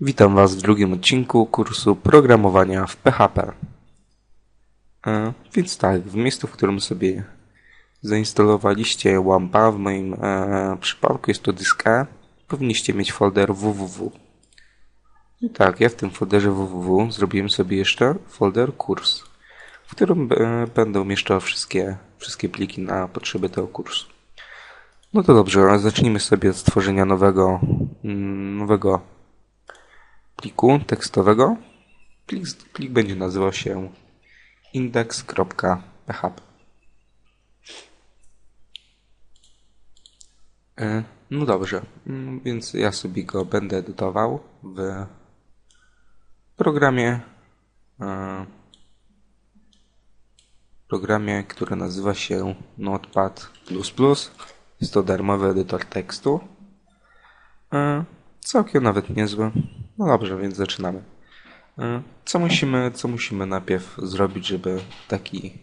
Witam Was w drugim odcinku kursu programowania w PHP. E, więc tak, w miejscu, w którym sobie zainstalowaliście łampa, w moim e, przypadku jest to dysk E, powinniście mieć folder www. I tak, ja w tym folderze www zrobiłem sobie jeszcze folder kurs, w którym e, będę umieszczał wszystkie, wszystkie pliki na potrzeby tego kursu. No to dobrze, zacznijmy sobie od stworzenia nowego, mm, nowego pliku tekstowego. Plik, plik będzie nazywał się index.php. E, No dobrze, mm, więc ja sobie go będę edytował w programie, e, programie, który nazywa się Notepad++. Jest to darmowy edytor tekstu. E, Całkiem nawet niezły. No dobrze, więc zaczynamy. E, Co musimy, co musimy najpierw zrobić, żeby taki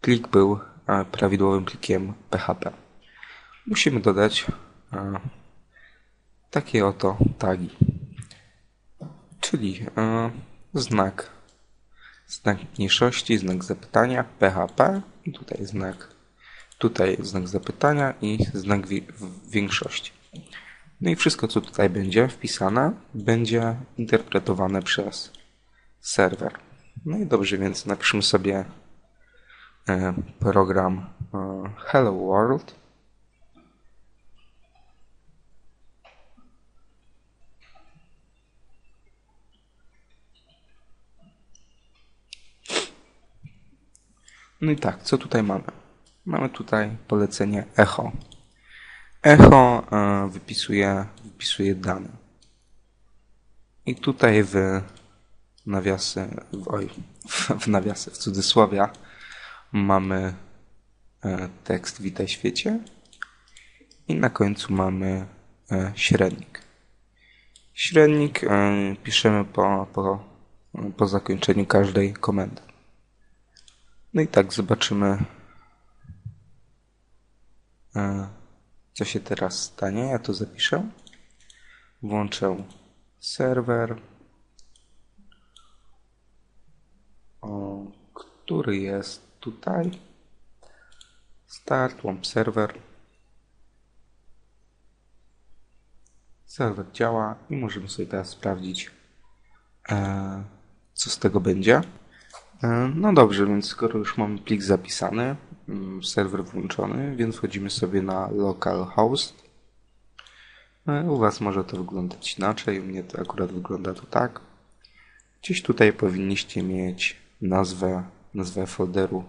plik był e, prawidłowym plikiem PHP? Musimy dodać e, takie oto tagi. Czyli znak, znak mniejszości, znak zapytania, PHP tutaj znak, tutaj znak zapytania i znak większości. No i wszystko, co tutaj będzie wpisane, będzie interpretowane przez serwer. No i dobrze, więc napiszmy sobie e, program e, Hello World. No i tak, co tutaj mamy? Mamy tutaj polecenie echo. Echo wypisuje, wypisuje dane. I tutaj w nawiasy, w, oj, w nawiasy, w cudzysłowia mamy e, tekst Witaj świecie i na końcu mamy e, średnik. Średnik e, piszemy po, po, po zakończeniu każdej komendy. No i tak zobaczymy co się teraz stanie. Ja to zapiszę. Włączę serwer, który jest tutaj. Start, łącz serwer. Serwer działa i możemy sobie teraz sprawdzić, e, co z tego będzie. E, No dobrze, więc skoro już mamy plik zapisany, mm, serwer włączony, więc wchodzimy sobie na localhost. E, U Was może to wyglądać inaczej, u mnie to akurat wygląda to tak. Gdzieś tutaj powinniście mieć nazwę, nazwę folderu,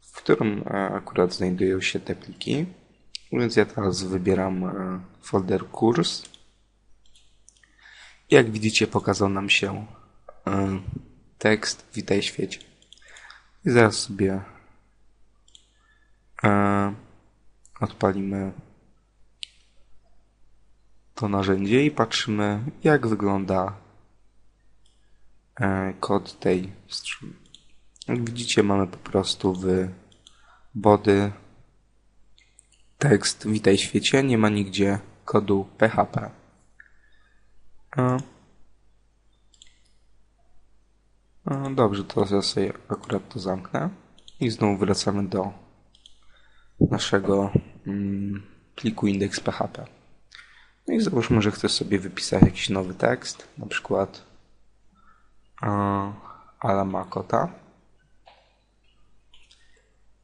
w którym e, akurat znajdują się te pliki. Więc ja teraz wybieram folder kurs. Jak widzicie pokazał nam się tekst Witaj świecie. I zaraz sobie e, odpalimy to narzędzie i patrzymy, jak wygląda e, kod tej strony. Jak widzicie, mamy po prostu w body tekst Witaj świecie, nie ma nigdzie kodu PHP. E, E, Dobrze, to ja sobie akurat to zamknę i znowu wracamy do naszego mm, pliku index.php. No i załóżmy, że chcę sobie wypisać jakiś nowy tekst, na przykład e, ala makota.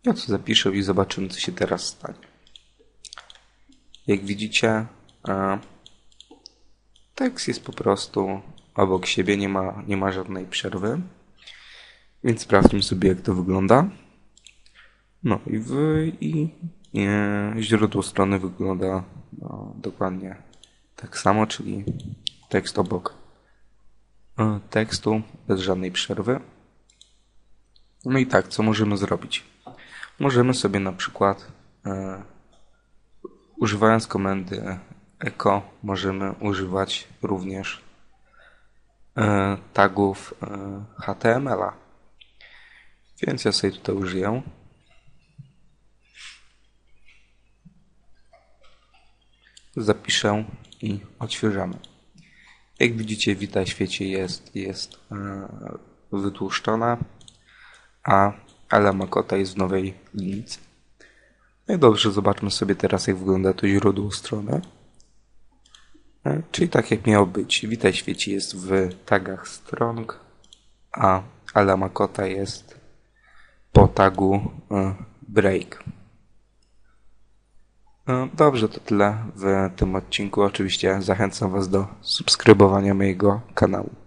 Ja to zapiszę i zobaczymy, co się teraz stanie. Jak widzicie, e, tekst jest po prostu obok siebie, nie ma, nie ma żadnej przerwy. Więc sprawdźmy sobie, jak to wygląda. No i, w, i źródło strony wygląda no, dokładnie tak samo, czyli tekst obok e, tekstu bez żadnej przerwy. No i tak, co możemy zrobić? Możemy sobie na przykład e, używając komendy echo możemy używać również tagów e, HTML-a. Więc ja sobie tutaj użyję. Zapiszę i odświeżamy. Jak widzicie, Witaj Świecie jest, jest e, wytłuszczona, a Ala jest w nowej linijce. No i dobrze, zobaczmy sobie teraz, jak wygląda to źródło strony. E, Czyli tak jak miało być. Witaj Świeci jest w tagach strong, a Ala Makota jest po tagu e, break. E, Dobrze, to tyle w tym odcinku. Oczywiście zachęcam Was do subskrybowania mojego kanału.